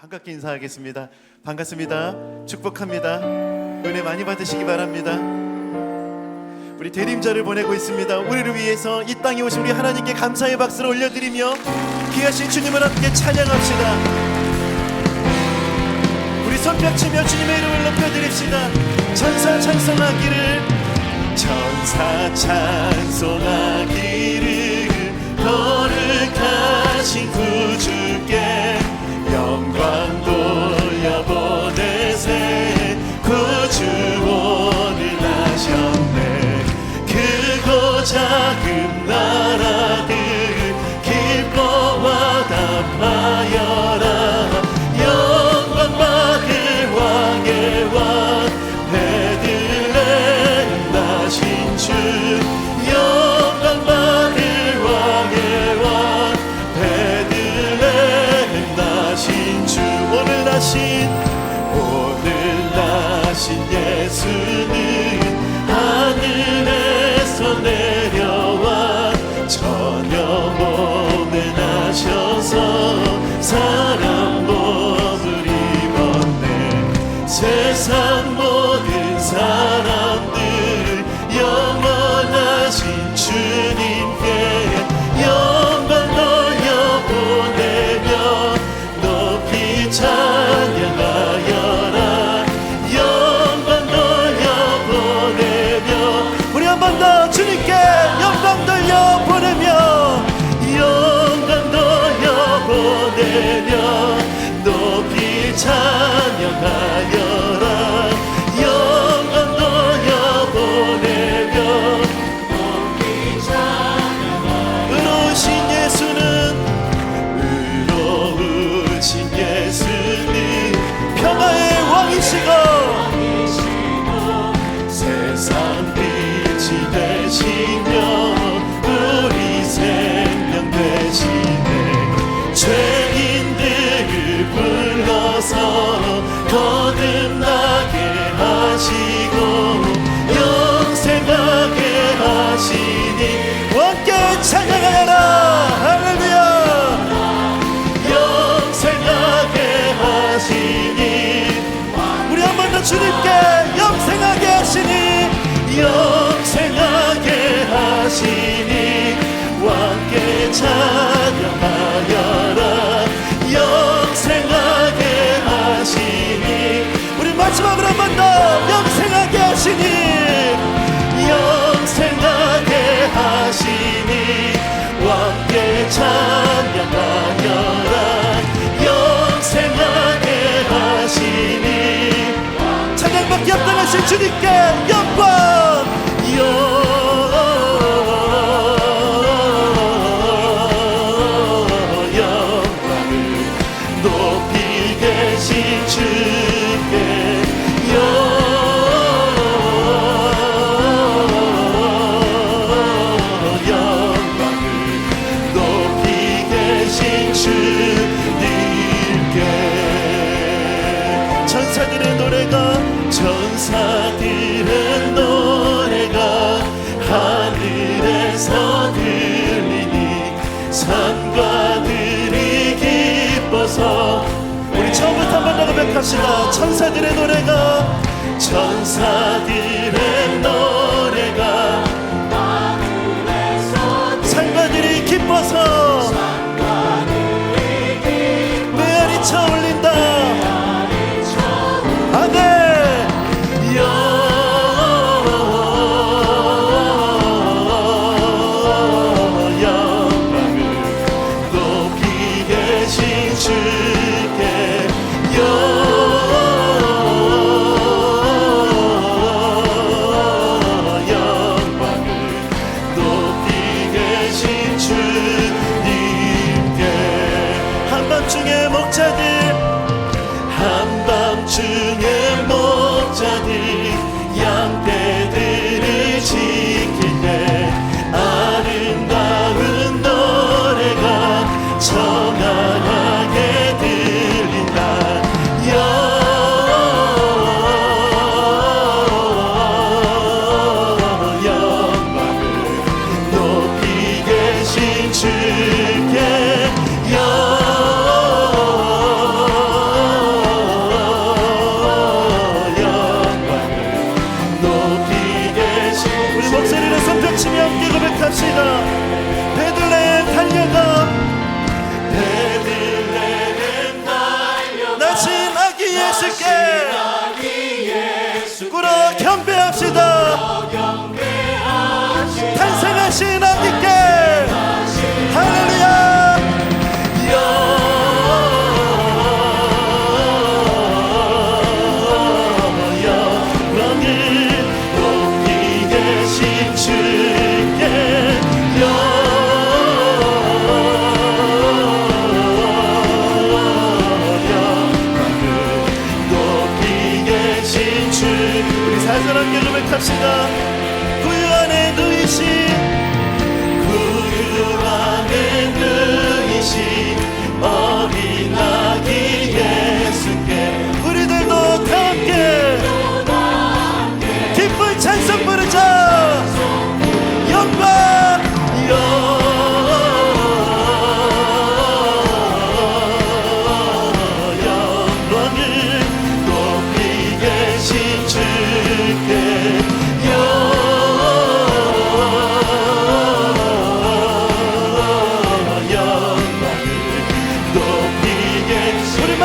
반갑게 인사하겠습니다. 반갑습니다. 축복합니다. 은혜 많이 받으시기 바랍니다. 우리 대림자를 보내고 있습니다. 우리를 위해서 이 땅에 오신 우리 하나님께 감사의 박수를 올려드리며 귀하신 주님을 함께 찬양합시다. 우리 손뼉치며 주님의 이름을 높여드립시다. 천사 찬송하기를 천사 찬송하기를 거룩한 찬양하여 영생하게 하시니 영생하게 하시니 왕께 찬 주님께 산과 들이 기뻐서 우리 처음부터 한번 더 고백합시다. 천사들의 노래가 천사들의 노래.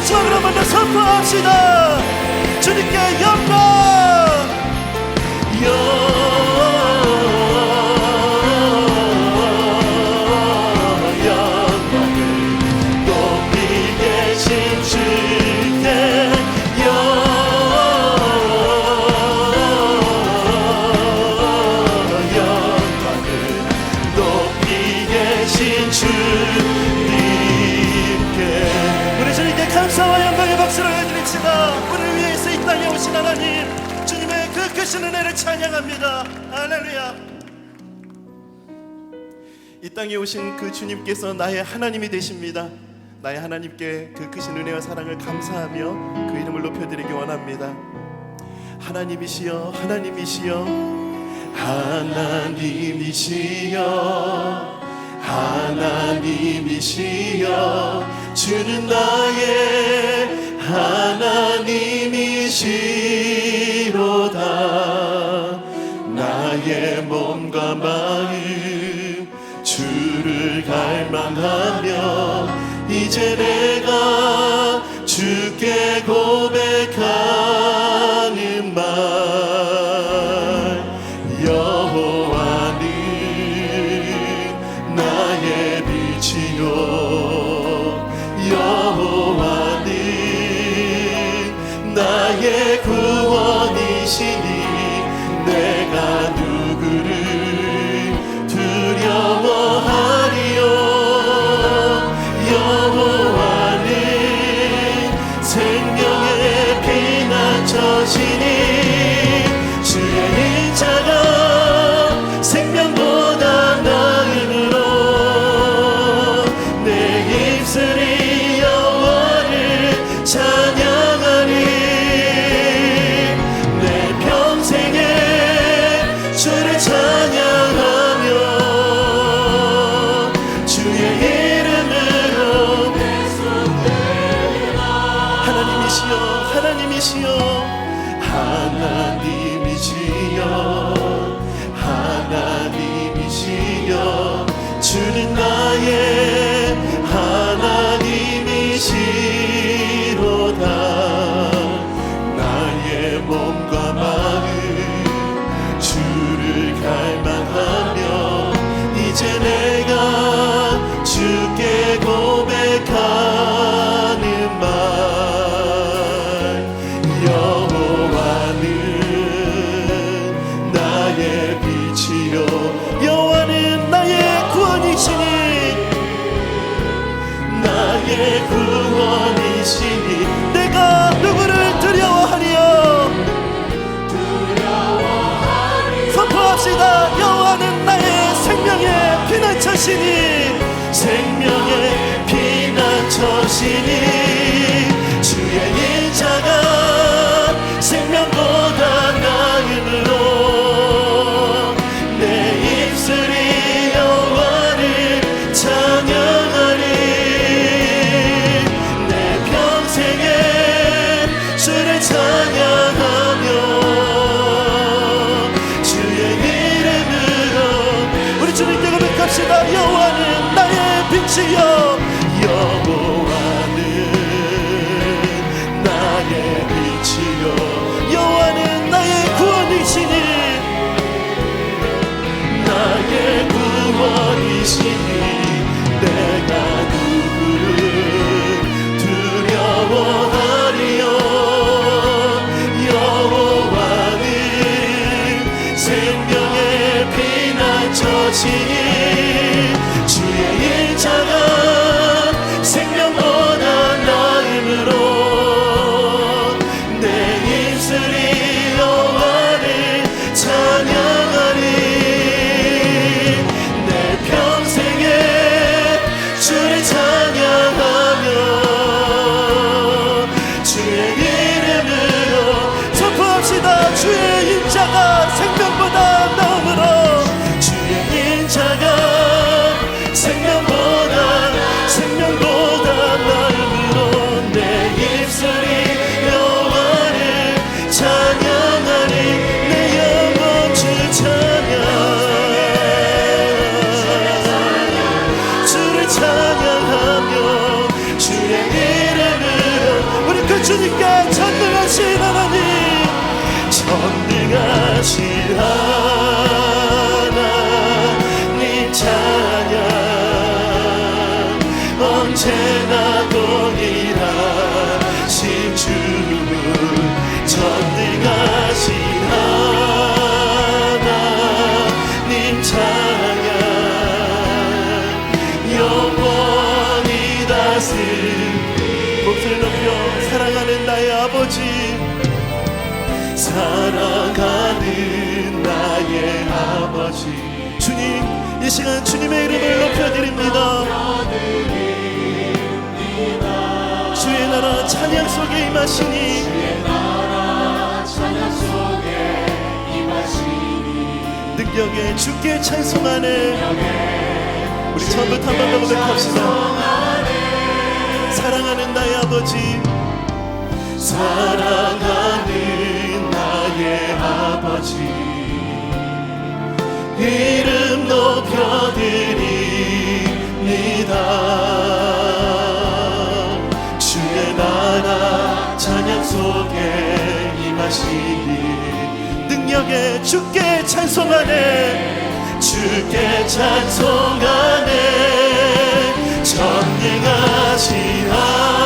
같이 한번 더 선포합시다. 주님께 영광 크신 하나님 주님의 그 크신 은혜를 찬양합니다. 할렐루야. 이 땅에 오신 그 주님께서 나의 하나님이 되십니다. 나의 하나님께 그 크신 은혜와 사랑을 감사하며 그 이름을 높여드리기 원합니다. 하나님이시여 하나님이시여 하나님이시여 하나님이시여 주는 나의 하나님이시로다. 나의 몸과 마음 주를 갈망하며 이제 내가 주께 고백하는 말 秀 기억합시다. 여호와는 나의 생명의 피난처시니 생명의 피난처시니. 只有 주님께 전능하신 하나님 전능하신 하나님 찬양 언제나 동일하신 주 전능하신 하나님 찬양 영원히 다스 목소리 높여 사랑 하는 나의 아버지 사랑하는 나의 아버지. 주님 이 시간 주님의 이름을 높여드립니다. 주의 나라 찬양 속에 임하시니. 능력에 주께 찬송하네. 우리 처음부터 한번 더 고백합시다. 사랑하는 나의 아버지 사랑하는 나의 아버지. 이름 높여드립니다. 주께 찬송하네. 주께 찬송하네. 전능하신 하